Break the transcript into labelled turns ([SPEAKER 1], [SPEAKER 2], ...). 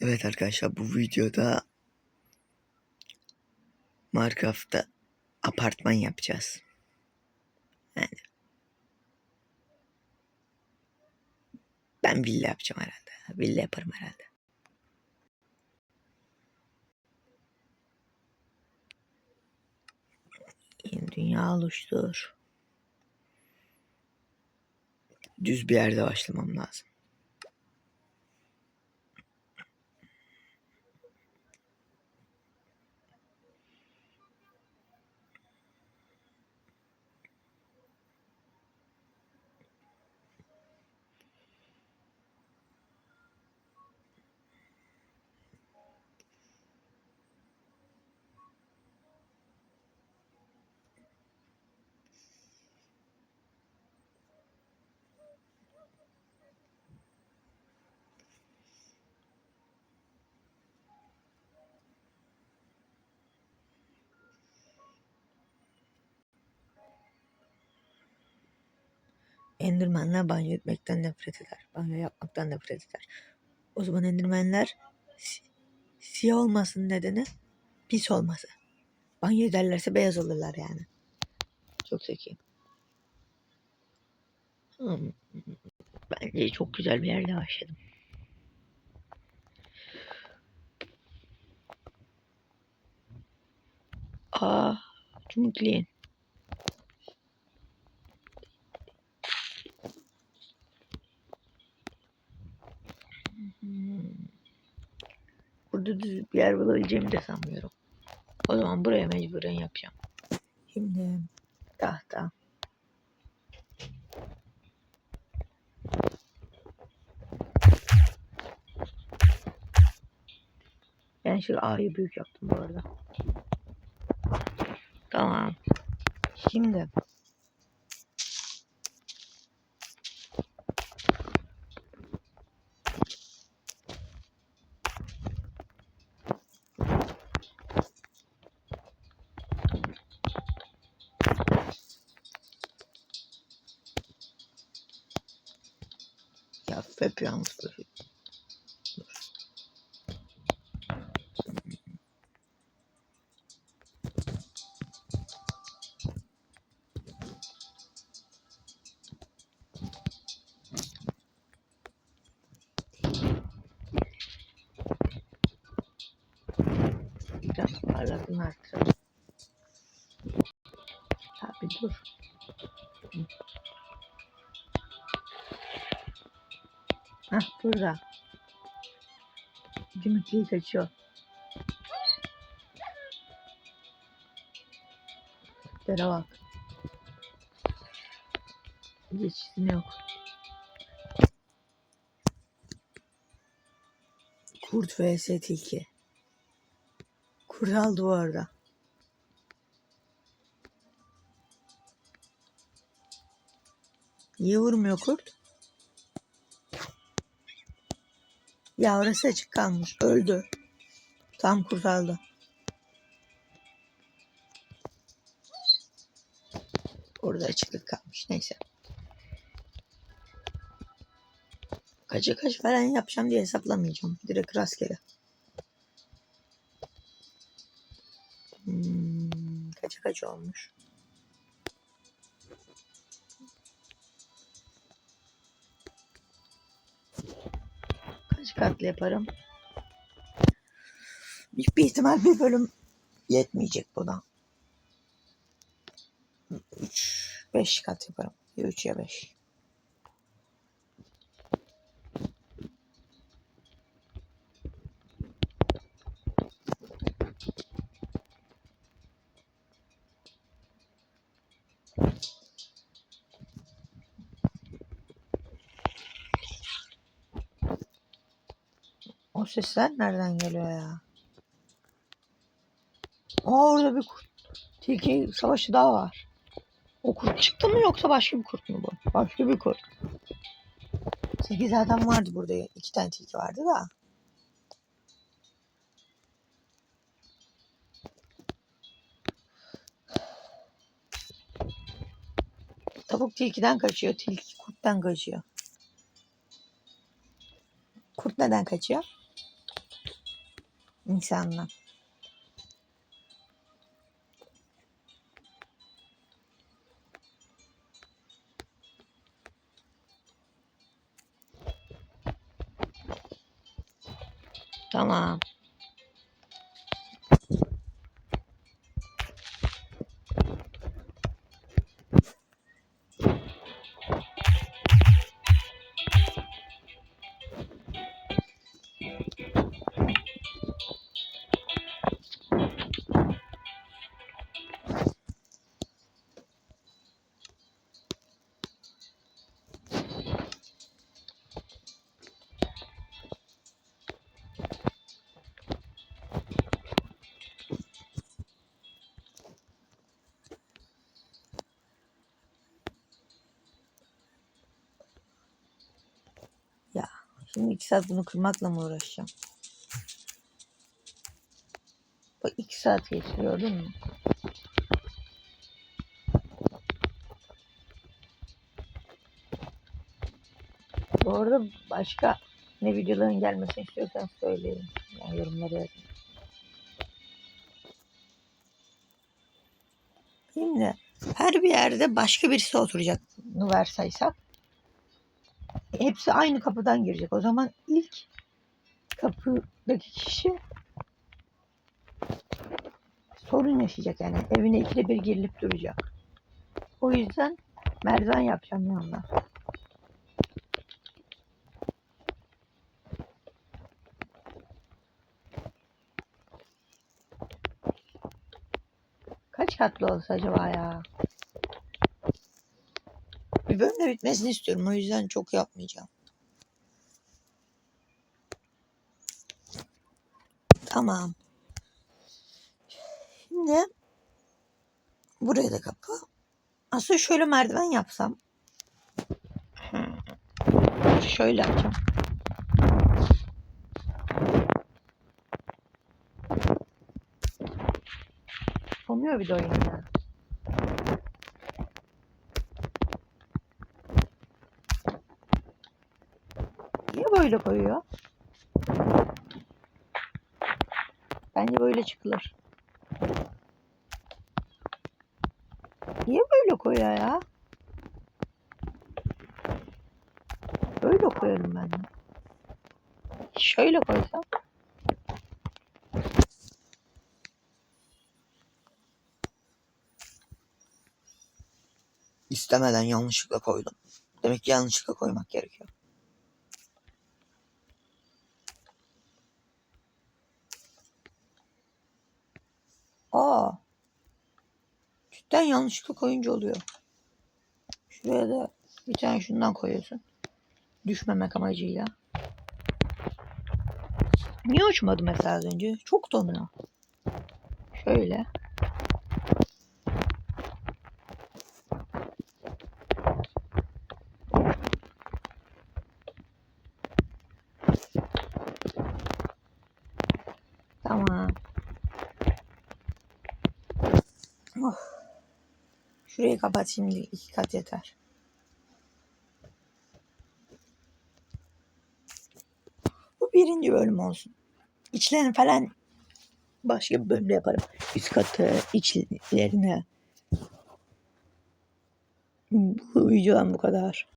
[SPEAKER 1] Evet arkadaşlar bu videoda Minecraft'ta apartman yapacağız. Yani ben villa yapacağım herhalde. Villa yaparım herhalde. Yeni dünya oluştur. Düz bir yerde başlamam lazım. Endermenler banyo etmekten nefret eder. Banyo yapmaktan nefret eder. O zaman endermenler si- siyah olmasının nedeni pis olması. Banyo ederlerse beyaz olurlar yani. Çok zeki. Hmm. Bence çok güzel bir yerde başladım. Aa, Cumhuriyet. Burada düz bir yer bulabileceğimi de sanmıyorum. O zaman buraya mecburen yapacağım. Şimdi tahta. Ben şu A'yı büyük yaptım bu arada. Tamam. Şimdi ya hep yalnız böyle. Biraz parlaklığını arttıralım. Abi dur. Burada. Cümletiyi kaçıyor. Tere bak. Geçişin yok. Kurt vs tilki. Bu arada. Niye vurmuyor kurt? Ya orası açık kalmış. Öldü. Tam kurtardı. Orada açıklık kalmış. Neyse. Kaça kaç falan yapacağım diye hesaplamayacağım. Direkt rastgele. Hmm, kaça kaç olmuş? Kaç katlı yaparım? Bir ihtimal bir bölüm yetmeyecek buna. 3 5 kat yaparım. Ya 3 ya 5. O sesler nereden geliyor ya? Aa orada bir kurt. Tilki savaşı daha var. O kurt çıktı mı yoksa başka bir kurt mu bu? Başka bir kurt. Sekiz adam vardı burada. İki tane tilki vardı da. Tavuk tilkiden kaçıyor. Tilki kurttan kaçıyor. Kurt neden kaçıyor? İnsanlar. Tamam. Şimdi iki saat bunu kırmakla mı uğraşacağım? Bak iki saat geçti gördün mü? Bu arada başka ne videoların gelmesini istiyorsan söyleyin. Yani yorumlara yazın. Şimdi her bir yerde başka birisi oturacağını varsaysak hepsi aynı kapıdan girecek. O zaman ilk kapıdaki kişi sorun yaşayacak yani evine ikide bir girilip duracak. O yüzden merdiven yapacağım yanına. Kaç katlı olsa acaba ya? Bir bölümde bitmesini istiyorum. O yüzden çok yapmayacağım. Tamam. Şimdi buraya da kapı. Aslında şöyle merdiven yapsam. Şöyle yapacağım. Olmuyor bir de oyun ya. Niye böyle koyuyor? Bence böyle çıkılır. Niye böyle koyuyor ya? Böyle koyarım ben. Şöyle koysam. İstemeden yanlışlıkla koydum. Demek ki yanlışlıkla koymak gerekiyor. Aa. Cidden yanlışlıkla koyunca oluyor. Şuraya da bir tane şundan koyuyorsun. Düşmemek amacıyla. Niye uçmadı mesela az önce? Çok domino. Şöyle. Tamam. Oh. Şurayı kapat şimdi. iki kat yeter. Bu birinci bölüm olsun. İçlerini falan başka bir bölümde yaparım. Üst katı, içlerini. Bu videodan bu kadar.